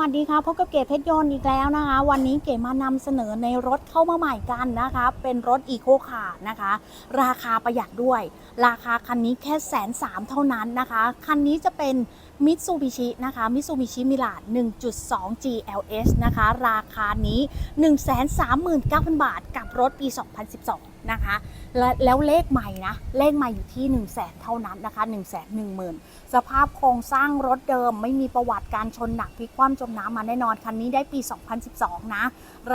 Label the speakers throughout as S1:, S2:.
S1: วัสดีค่ะพบกับเก๋เพชรยนต์อีกแล้วนะคะ วันนี้เก๋มานำเสนอในรถเข้ามาใหม่กันนะคะ เป็นรถอีโคคาร์นะคะ ราคาประหยัดด้วย ราคาคันนี้แค่แสนสามเท่านั้นนะคะ คันนี้จะเป็นมิตซูบิชินะคะมิตซูบิชิมิลาด1.2 GLS นะคะ ราคานี้ 139,000 บาทกับรถปี 2012นะคะและแล้วเลขใหม่นะ เลขใหม่อยู่ที่ 1 0 0 0 0แสนเท่านั้นนะคะ 1 1 0 0 0 0 สภาพโครงสร้างรถเดิมไม่มีประวัติการชนหนักพลิกคว่ำจมน้ำมาแน่นอน คันนี้ได้ปี 2012 นะ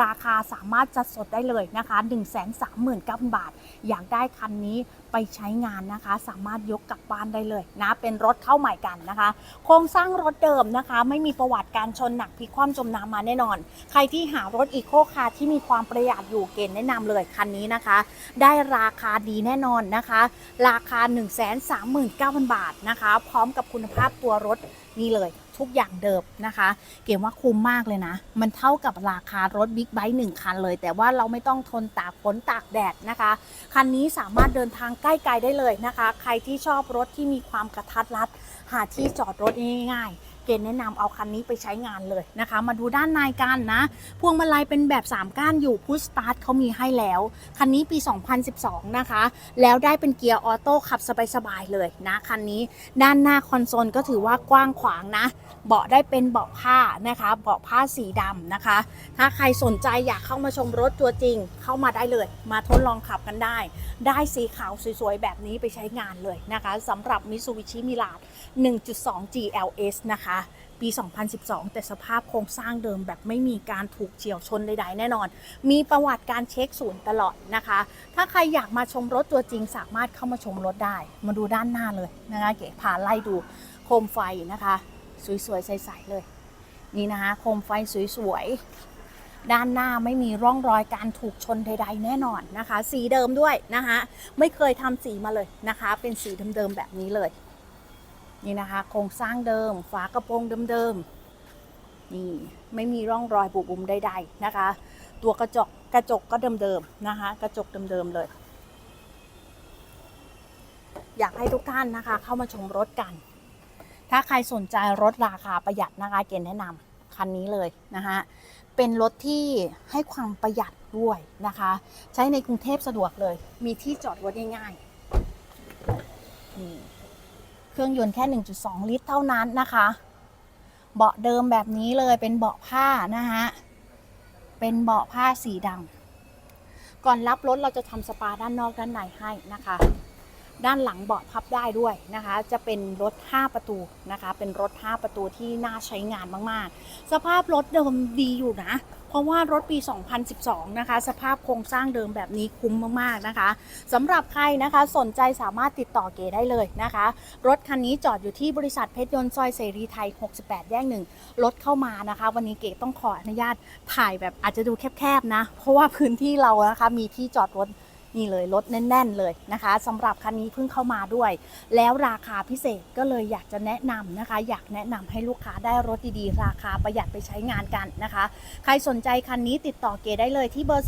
S1: ราคาสามารถจัดสดได้เลยนะคะ 1 3 9 0 0 0 บาท อยากได้คันนี้ไปใช้งานนะคะ สามารถยกกลับบ้านได้เลยนะ เป็นรถเข้าใหม่กันนะคะ โครงสร้างรถเดิมนะคะ ไม่มีประวัติการชนหนักพลิกคว่ำจมน้ำมาแน่นอน ใครที่หารถอีโคคาร์ที่มีความประหยัดอยู่เกณฑ์แนะนำเลยคันนี้นะคะได้ราคาดีแน่นอนนะคะ ราคา 1 3 9 0 0 0 บาทนะคะ พร้อมกับคุณภาพตัวรถนี่เลยทุกอย่างเดิมนะคะ เก๋ว่าคุ้มมากเลยนะ มันเท่ากับราคารถบิ๊กไบค์หนึ่งคันเลย แต่ว่าเราไม่ต้องทนตากฝนตากแดดนะคะ คันนี้สามารถเดินทางใกล้ไกลได้เลยนะคะ ใครที่ชอบรถที่มีความกระทัดรัด หาที่จอดรถง่ายๆ เกณฑ์แนะนำเอาคันนี้ไปใช้งานเลยนะคะ มาดูด้านในกันนะ พวงมาลัยเป็นแบบ 3 ก้านอยู่พุชสตาร์ทเขามีให้แล้ว คันนี้ปี 2012 นะคะ แล้วได้เป็นเกียร์ออโต้ขับสบายๆเลยนะ คันนี้ด้านหน้าคอนโซลก็ถือว่ากว้างขวางนะ เบาะได้เป็นเบาะผ้านะคะ เบาะผ้าสีดำนะคะ ถ้าใครสนใจอยากเข้ามาชมรถตัวจริงเข้ามาได้เลย มาทดลองขับกันได้ ได้สีขาวสวยๆ แบบนี้ไปใช้งานเลยนะคะสำหรับ Mitsubishi Mirage 1.2 GLS นะคะ ปี 2012 แต่สภาพโครงสร้างเดิมแบบไม่มีการถูกเฉียวชนใดๆแน่นอน มีประวัติการเช็คศูนย์ตลอดนะคะ ถ้าใครอยากมาชมรถตัวจริงสามารถเข้ามาชมรถได้ มาดูด้านหน้าเลยนะคะเก๋พาไล่ดูโคมไฟนะคะ สวยๆใสๆเลย นี่นะคะโคมไฟสวยๆด้านหน้าไม่มีร่องรอยการถูกชนใดๆแน่นอนนะคะ สีเดิมด้วยนะคะ ไม่เคยทำสีมาเลยนะคะ เป็นสีเดิมๆแบบนี้เลย นี่นะคะโครงสร้างเดิม ฝากระโปรงเดิมๆนี่ไม่มีร่องรอยบุบุมใดๆนะคะ ตัวกระจกกระจกก็เดิมๆนะคะ กระจกเดิมๆเลย อยากให้ทุกท่านนะคะ เข้ามาชมรถกัน ถ้าใครสนใจรถราคาประหยัดนะคะ เกณฑ์แนะนำคันนี้เลยนะคะเป็นรถที่ให้ความประหยัดด้วยนะคะ ใช้ในกรุงเทพสะดวกเลย มีที่จอดรถง่ายๆนี่ เครื่องยนต์แค่ 1.2 ลิตรเท่านั้นนะคะ เบาะเดิมแบบนี้เลยเป็นเบาะผ้านะคะเป็นเบาะผ้าสีดำก่อนรับรถเราจะทำสปาด้านนอกด้านในให้นะคะ ด้านหลังเบาะพับได้ด้วยนะคะ จะเป็นรถ 5 ประตูนะคะ เป็นรถ 5 ประตูที่น่าใช้งานมาก ๆ สภาพรถเดิมดีอยู่นะ ราะว่ารถปี 2012 นะคะ สภาพโครงสร้างเดิมแบบนี้คุ้มมากๆนะคะสำหรับใครนะคะสนใจสามารถติดต่อเก๋ได้เลยนะคะ รถคันนี้จอดอยู่ที่บริษัทเพชรยนต์ซอยเสรีไทย 68 แยกหนึ่งรถเข้ามานะคะ วันนี้เก๋ต้องขออนุญาตถ่ายแบบอาจจะดูแคบๆนะ เพราะว่าพื้นที่เรานะคะมีที่จอดรถ นี่เลยรถแน่น ๆเลยนะคะสำหรับคันนี้เพิ่งเข้ามาด้วย แล้วราคาพิเศษก็เลยอยากจะแนะนำนะคะ อยากแนะนำให้ลูกค้าได้รถดีๆ ราคาประหยัดไปใช้งานกันนะคะ ใครสนใจคันนี้ติดต่อเกได้เลยที่เบอร์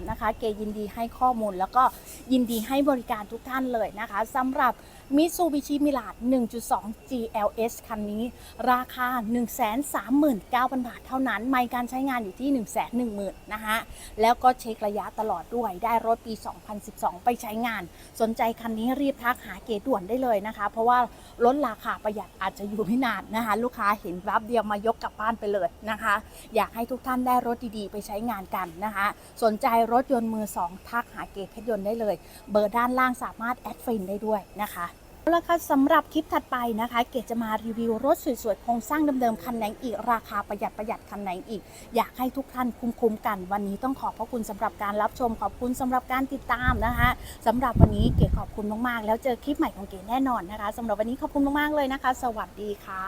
S1: 0834300683 นะคะ เกยินดีให้ข้อมูลแล้วก็ยินดีให้บริการทุกท่านเลยนะคะสำหรับ Mitsubishi Mirage 1.2 GLS คันนี้ ราคา 139,000 บาทเท่านั้น ไม่การใช้งานอยู่ที่ 110,000 นะคะ แล้วก็เช็คระยะตลอดด้วยได้รถปี 2012 ไปใช้งาน สนใจคันนี้รีบทักหาเกด่วนได้เลยนะคะ เพราะว่าลดราคาประหยัดอาจจะอยู่ไม่นานนะคะ ลูกค้าเห็นรับเดียวมายกกลับบ้านไปเลยนะคะ อยากให้ทุกท่านได้รถดีๆ ไปใช้งานกันนะคะ สนใจรถยนต์มือสองทักหาเกเพชรยนต์ได้เลย เบอร์ด้านล่างสามารถแอดฟินได้ด้วยนะคะ เอาละค่ะสำหรับคลิปถัดไปนะคะ เกดจะมารีวิวรถสวยๆโครงสร้างเดิมๆคันไหนอีก ราคาประหยัดประหยัดคันไหนอีก อยากให้ทุกท่านคุ้มๆกัน วันนี้ต้องขอบพระคุณสำหรับการรับชมขอบคุณสำหรับการติดตามนะคะสำหรับวันนี้เกดขอบคุณมากๆ แล้วเจอคลิปใหม่ของเกดแน่นอนนะคะสำหรับวันนี้ขอบคุณมากๆเลยนะคะ สวัสดีค่ะ